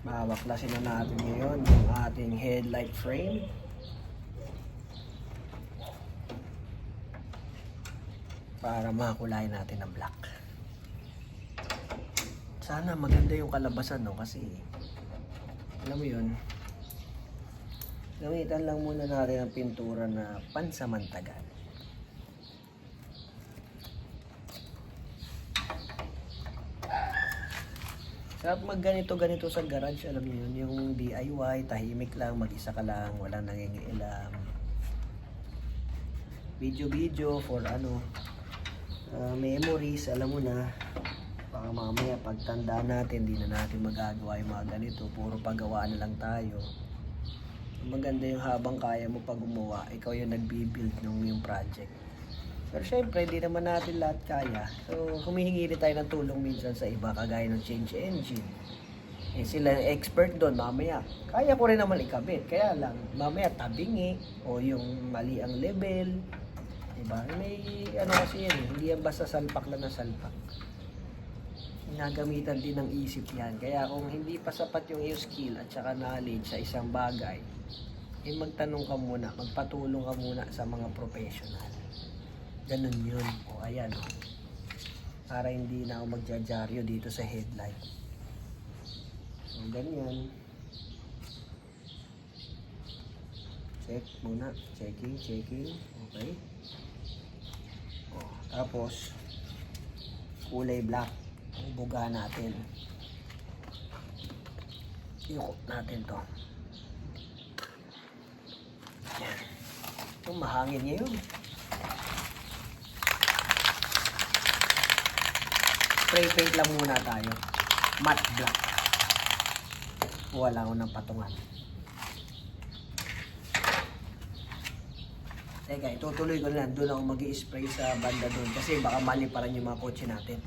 Babaklasin na natin ngayon yung ating headlight frame. Para makulay natin ng black. Sana maganda yung kalabasan no kasi alam mo yun gamitan lang muna natin ang pintura na pansamantagal. Sarap mag ganito ganito sa garage, alam niyo yun, yung DIY, tahimik lang, mag-isa ka lang, walang nangingialam. Video-video for ano, uh, memories, alam mo na, baka mamaya pagtanda natin, di na natin magagawa yung mga ganito, puro paggawa na lang tayo. Maganda yung habang kaya mo pag gumawa, ikaw yung nagbi-build ng yung project. Pero syempre, hindi naman natin lahat kaya. So, humihingi rin tayo ng tulong minsan sa iba, kagaya ng change engine. Eh, sila expert doon, mamaya. Kaya ko rin naman ikabit. Kaya lang, mamaya tabingi, o yung mali ang level. Diba? May, ano kasi yan, eh, hindi yan basta salpak lang na salpak. Ginagamitan din ng isip yan. Kaya kung hindi pa sapat yung skill at saka knowledge sa isang bagay, eh magtanong ka muna, magpatulong ka muna sa mga professional. Ganun yun. O ayan. Para hindi na ako magjajaryo dito sa headlight. So ganyan. Check muna. Checking, checking. Okay. O, tapos, kulay black. Ang buga natin. Iyukot natin to. Yan. Ito, mahangin ngayon. Spray paint lang muna tayo. Matte black. Wala ko ng patungan. Teka, itutuloy ko na lang. Doon ako mag spray sa banda doon. Kasi baka mali pa rin yung mga kotse natin.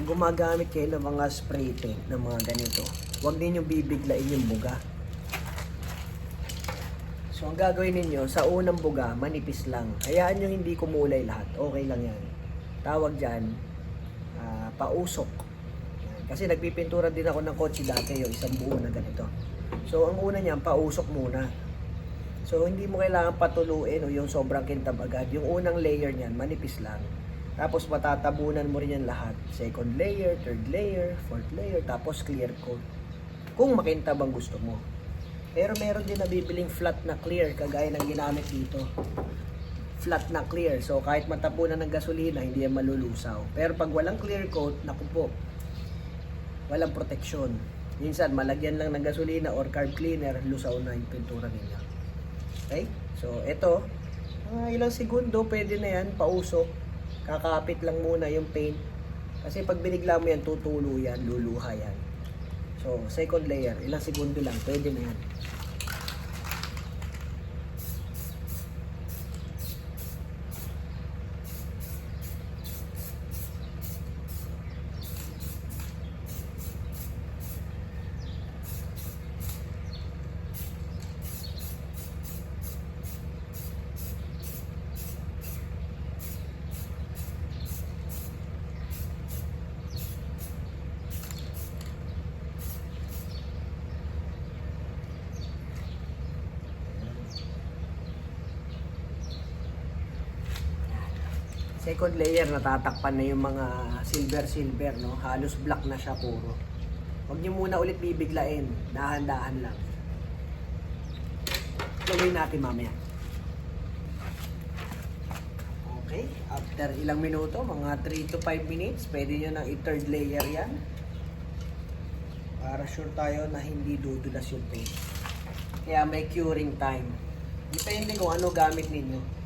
Pag gumagamit kayo ng mga spray paint ng mga ganito, huwag ninyong bibiglain yung buga. So ang gagawin ninyo, sa unang buga, manipis lang. Hayaan nyo hindi kumulay lahat. Okay lang yan. Tawag dyan, ah, pausok. Kasi nagpipintura din ako ng kotse dati, yung isang buo na ganito. So ang una niyan, pausok muna. So hindi mo kailangan patuluin o yung sobrang kintab agad. Yung unang layer niyan, manipis lang. Tapos matatabunan mo rin yan lahat. Second layer, third layer, fourth layer, tapos clear coat. Kung makintab ang gusto mo. Pero meron din nabibiling flat na clear, kagaya ng ginamit dito. Flat na clear. So kahit matapunan ng gasolina, hindi yan malulusaw. Pero pag walang clear coat, naku po, walang proteksyon. Minsan, malagyan lang ng gasolina or carb cleaner, lusaw na yung pintura ninyo. Okay? So, ito, mga ilang segundo, pwede na yan, pausok. Kakapit lang muna yung paint. Kasi pag binigla mo yan, tutulo yan, luluha yan. So, second layer, ilang segundo lang, pwede na yan. Second layer, natatakpan na yung mga silver-silver, no? Halos black na siya puro. Huwag niyo muna ulit bibiglain. Dahan-dahan lang. Gawin natin mamaya. Okay, after ilang minuto, mga 3 to 5 minutes, pwede nyo nang i-third layer yan. Para sure tayo na hindi dudulas yung paint. Kaya may curing time. Depende kung ano gamit ninyo.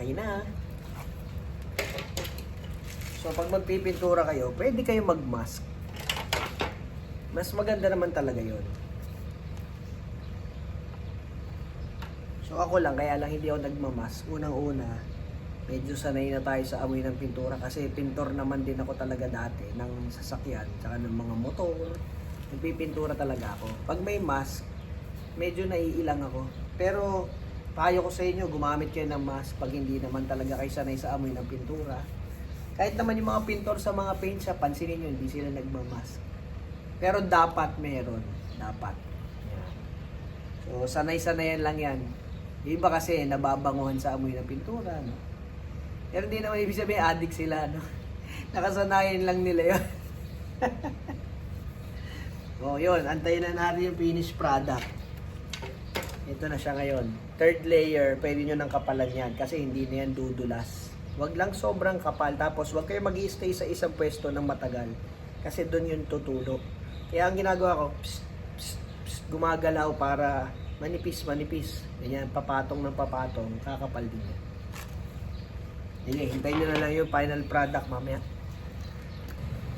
Okay na. So, pag magpipintura kayo, pwede kayo mag-mask. Mas maganda naman talaga yon. So, ako lang, kaya lang hindi ako nagmamask. Unang-una, medyo sanay na tayo sa amoy ng pintura kasi pintor naman din ako talaga dati ng sasakyan, tsaka ng mga motor. Nagpipintura talaga ako. Pag may mask, medyo naiilang ako. Pero, payo ko sa inyo, gumamit kayo ng mask pag hindi naman talaga kayo sanay sa amoy ng pintura. Kahit naman yung mga pintor sa mga paint shop, pansinin nyo, hindi sila nagmamask. Pero dapat meron. Dapat. So, sanay-sanayan lang yan. Yung Iba kasi nababanguhan sa amoy ng pintura, no? Pero hindi naman ibig sabihin addict sila, no? Nakasanayan lang nila yun. oh, yun. Antayin na natin yung finished product. Ito na siya ngayon. Third layer, pwede nyo nang kapalan yan kasi hindi na yan dudulas. Huwag lang sobrang kapal. Tapos huwag kayo mag stay sa isang pwesto ng matagal. Kasi doon yung tutulo. Kaya ang ginagawa ko, psst, psst, psst, gumagalaw para manipis, manipis. Ganyan, papatong ng papatong, kakapal din yan. Sige, hintayin nyo na lang yung final product mamaya.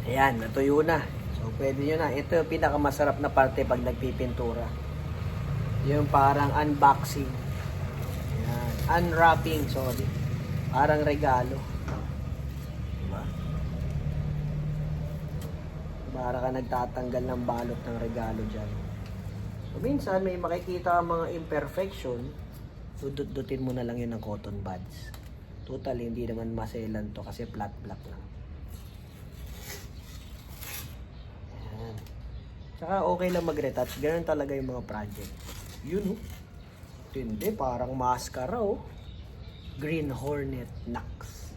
Ayan, natuyo na. So, pwede nyo na. Ito yung pinakamasarap na parte pag nagpipintura. Yung parang unboxing. Ayan. Unwrapping, sorry. Parang regalo. Diba? Para ka nagtatanggal ng balot ng regalo dyan. So, minsan may makikita ang mga imperfection, dudut-dutin mo na lang yun ng cotton buds. Total, hindi naman maselan to kasi flat black lang. Ayan. Tsaka okay lang mag-retouch. Ganun talaga yung mga project. Yun oh. Tindi, parang mascara oh. Green Hornet Nux.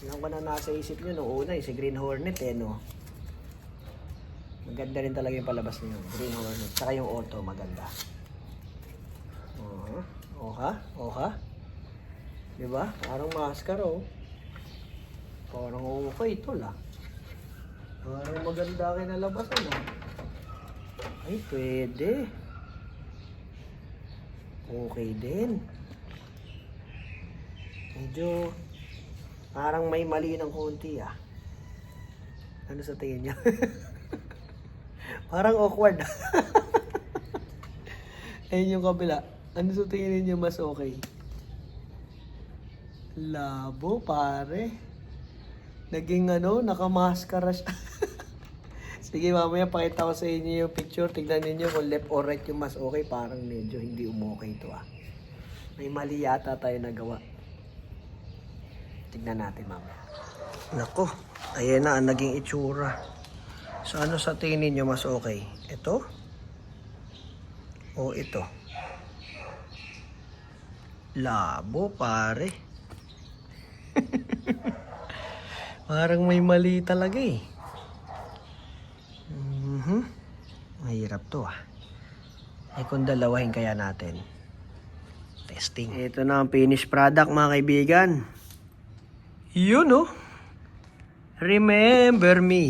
Ilang ko na nasa isip nyo nung una eh, si Green Hornet eh no. Maganda rin talaga yung palabas niyo. Green Hornet. Tsaka yung auto, maganda. Uh, oha, oha. Diba? Parang mascara oh. Parang okay ito lah. Parang maganda kinalabasan ah. Ay, pwede. Okay din. Medyo parang may mali ng konti ah. Ano sa tingin niya? parang awkward. Ayun yung kabila. Ano sa tingin niyo mas okay? Labo, pare. Naging ano, nakamaskara siya. Sige, mamaya pakita ko sa inyo yung picture. Tignan niyo kung left or right yung mas okay. Parang medyo hindi umokay ito ah. May mali yata tayo nagawa. Tignan natin mamaya. Nako, ayan na ang naging itsura. So ano sa tingin niyo mas okay? Ito? O ito? Labo, pare. Parang may mali talaga eh. Mahirap to ah. Ay kung dalawahin kaya natin. Testing. Ito na ang finished product mga kaibigan. Yun oh. Remember me.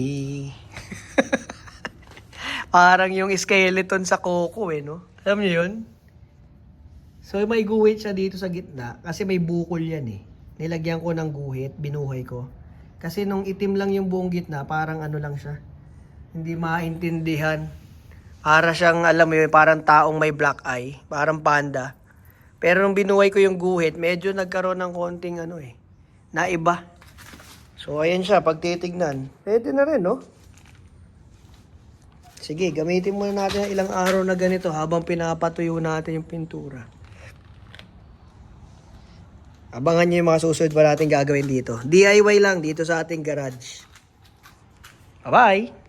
Parang yung skeleton sa Coco eh no. Alam niyo yun? So may guhit siya dito sa gitna kasi may bukol yan eh. Nilagyan ko ng guhit, binuhay ko. Kasi nung itim lang yung buong gitna, parang ano lang siya. Hindi maintindihan. Para siyang, alam mo yun, parang taong may black eye. Parang panda. Pero nung binuhay ko yung guhit, medyo nagkaroon ng konting ano eh. Naiba. So ayan siya, pag titignan. Pwede na rin, no? Sige, gamitin muna natin ang ilang araw na ganito habang pinapatuyo natin yung pintura. Abangan nyo yung mga susunod pa natin gagawin dito. DIY lang dito sa ating garage. Bye-bye!